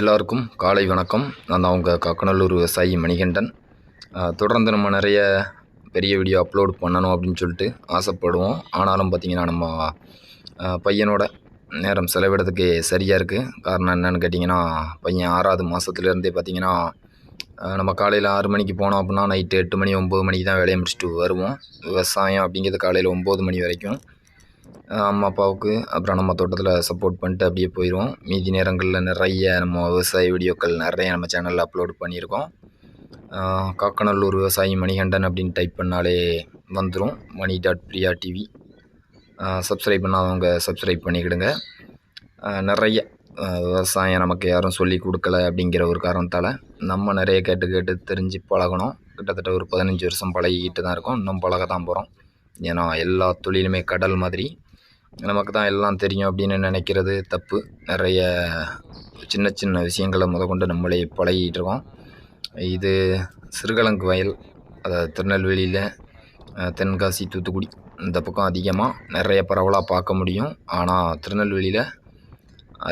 எல்லாருக்கும் காலை வணக்கம். நான் தான் உங்கள் கக்கநல்லூர் விவசாயி மணிகண்டன். தொடர்ந்து நம்ம நிறைய பெரிய வீடியோ அப்லோட் பண்ணணும் அப்படின்னு சொல்லிட்டு ஆசைப்படுவோம். ஆனாலும் பார்த்திங்கன்னா நம்ம பையனோட நேரம் செலவிடத்துக்கு சரியாக இருக்குது காரணம் என்னென்னு கேட்டிங்கன்னா பையன் ஆறாவது மாதத்துலேருந்தே பார்த்திங்கன்னா நம்ம காலையில் ஆறு மணிக்கு போனோம் அப்படின்னா நைட்டு எட்டு மணி ஒம்பது மணிக்கு தான் வேலையை முடிச்சுட்டு வருவோம். விவசாயம் அப்படிங்கிறது காலையில் ஒம்பது மணி வரைக்கும். அம்மா அப்பாவுக்கு. அப்புறம் நம்ம தோட்டத்தில் சப்போர்ட் பண்ணிட்டு அப்படியே போயிடுவோம் மீதி நேரங்களில் நிறைய நம்ம விவசாய வீடியோக்கள் நிறைய நம்ம சேனலில் அப்லோட் பண்ணியிருக்கோம். காக்கநல்லூர் விவசாயி மணிகண்டன் அப்படின்னு டைப் பண்ணாலே வந்துடும் Mani dot Priya TV subscribe பண்ணாதவங்க சப்ஸ்கிரைப் பண்ணிக்கிடுங்க. நிறைய விவசாயம் நமக்கு யாரும் சொல்லி கொடுக்கல அப்படிங்கிற ஒரு காரணத்தால் நம்ம நிறைய கேட்டு கேட்டு தெரிஞ்சு பழகணும் கிட்டத்தட்ட ஒரு பதினஞ்சு வருஷம் பழகிக்கிட்டு தான் இருக்கோம். இன்னும் பழக தான் போகிறோம் ஏன்னா எல்லா தொழிலுமே கடல் மாதிரி. நமக்கு தான் எல்லாம் தெரியும் அப்படின்னு நினைக்கிறது தப்பு. நிறைய சின்ன சின்ன விஷயங்களை முதற்கொண்டு நம்மளே பழகிட்டு இருக்கோம். இது சிறுகலங்கு வயல் அதாவது திருநெல்வேலியில் தென்காசி தூத்துக்குடி இந்த பக்கம் அதிகமாக நிறைய பரவலாக பார்க்க முடியும். ஆனால் திருநெல்வேலியில்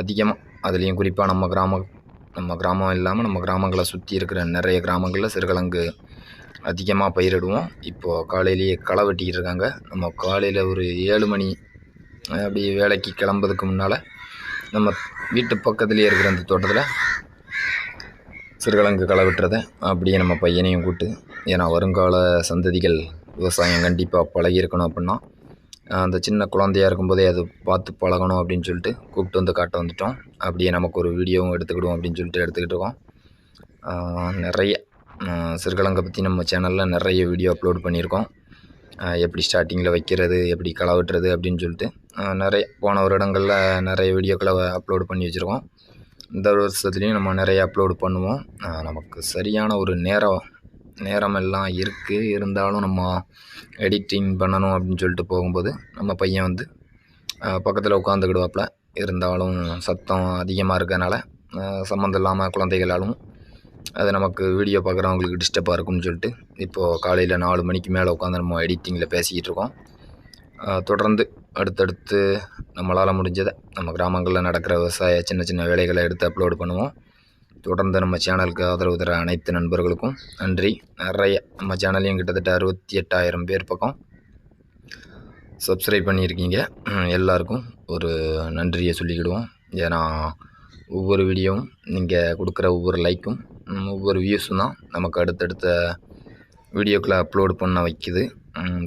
அதிகமாக அதுலேயும் குறிப்பாக நம்ம கிராமம் நம்ம கிராமம் இல்லாமல் நம்ம கிராமங்களை சுற்றி இருக்கிற நிறைய கிராமங்களில் சிறுகலங்கு அதிகமாக பயிரிடுவோம். இப்போது காலையிலேயே களை வெட்டிக்கிட்டு இருக்காங்க. நம்ம காலையில் ஒரு ஏழு மணி அப்படி வேலைக்கு கிளம்புறதுக்கு முன்னால் நம்ம வீட்டு பக்கத்துலேயே இருக்கிற அந்த தோட்டத்தில் சிறுகிழங்கு களை வெட்டுறதை அப்படியே நம்ம பையனையும் கூட்டு ஏன்னா வருங்கால சந்ததிகள் விவசாயம் கண்டிப்பாக பழகியிருக்கணும் அப்படின்னா அந்த சின்ன குழந்தையா இருக்கும்போதே அது பார்த்து பழகணும் அப்படின்னு சொல்லிட்டு கூப்பிட்டு வந்து காட்ட வந்துட்டோம். அப்படியே நமக்கு ஒரு வீடியோவும் எடுத்துக்கிடுவோம் அப்படின்னு சொல்லிட்டு எடுத்துக்கிட்டு இருக்கோம். நிறைய சிறுகலங்கை பற்றி நம்ம சேனலில் நிறைய வீடியோ அப்லோட் பண்ணியிருக்கோம். எப்படி ஸ்டார்டிங்கில் வைக்கிறது எப்படி களை வெட்டுறது அப்படின்னு சொல்லிட்டு நிறைய போன வருடங்களில் நிறைய வீடியோக்களை அப்லோட் பண்ணி வச்சுருக்கோம். இந்த வருஷத்துலேயும் நம்ம நிறைய அப்லோடு பண்ணுவோம். நமக்கு சரியான ஒரு நேரம் நேரம் எல்லாம் இருக்குது இருந்தாலும் நம்ம எடிட்டிங் பண்ணணும் அப்படின்னு சொல்லிட்டு போகும்போது நம்ம பையன் வந்து பக்கத்தில் உட்காந்துக்கிடுவாப்புல இருந்தாலும் சத்தம் அதிகமாக இருக்கிறதுனால சம்மந்தம் இல்லாமல் குழந்தைகளாலும் அது நமக்கு வீடியோ பார்க்குறவங்களுக்கு டிஸ்டர்பாக இருக்கும்னு சொல்லிட்டு இப்போது காலையில் நாலு மணிக்கு மேலே உட்காந்து நம்ம எடிட்டிங்கில் பேசிக்கிட்டு இருக்கோம். தொடர்ந்து அடுத்தடுத்து நம்மளால் முடிஞ்சதை நம்ம கிராமங்களில் நடக்கிற விவசாய சின்ன சின்ன வேலைகளை எடுத்து அப்லோடு பண்ணுவோம். தொடர்ந்து நம்ம சேனலுக்கு ஆதரவு தர அனைத்து நண்பர்களுக்கும் நன்றி. நிறைய நம்ம சேனலையும் கிட்டத்தட்ட அறுபத்தி எட்டாயிரம் பேர் பக்கம் சப்ஸ்கிரைப் பண்ணியிருக்கீங்க. எல்லாருக்கும் ஒரு நன்றியை சொல்லிக்கிடுவோம். ஏன்னா ஒவ்வொரு வீடியோவும் நீங்கள் கொடுக்குற ஒவ்வொரு லைக்கும் ஒவ்வொரு வியூஸும் தான் நமக்கு அடுத்தடுத்த வீடியோக்களை அப்லோடு பண்ண வைக்குது.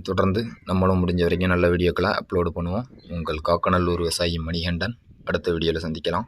தொடர்ந்து நம்மளும் முடிஞ்ச வரைக்கும் நல்ல வீடியோக்களை அப்லோடு பண்ணுவோம். உங்கள் காக்கநல்லூர் விவசாயி மணிகண்டன். அடுத்த வீடியோவில் சந்திக்கலாம்.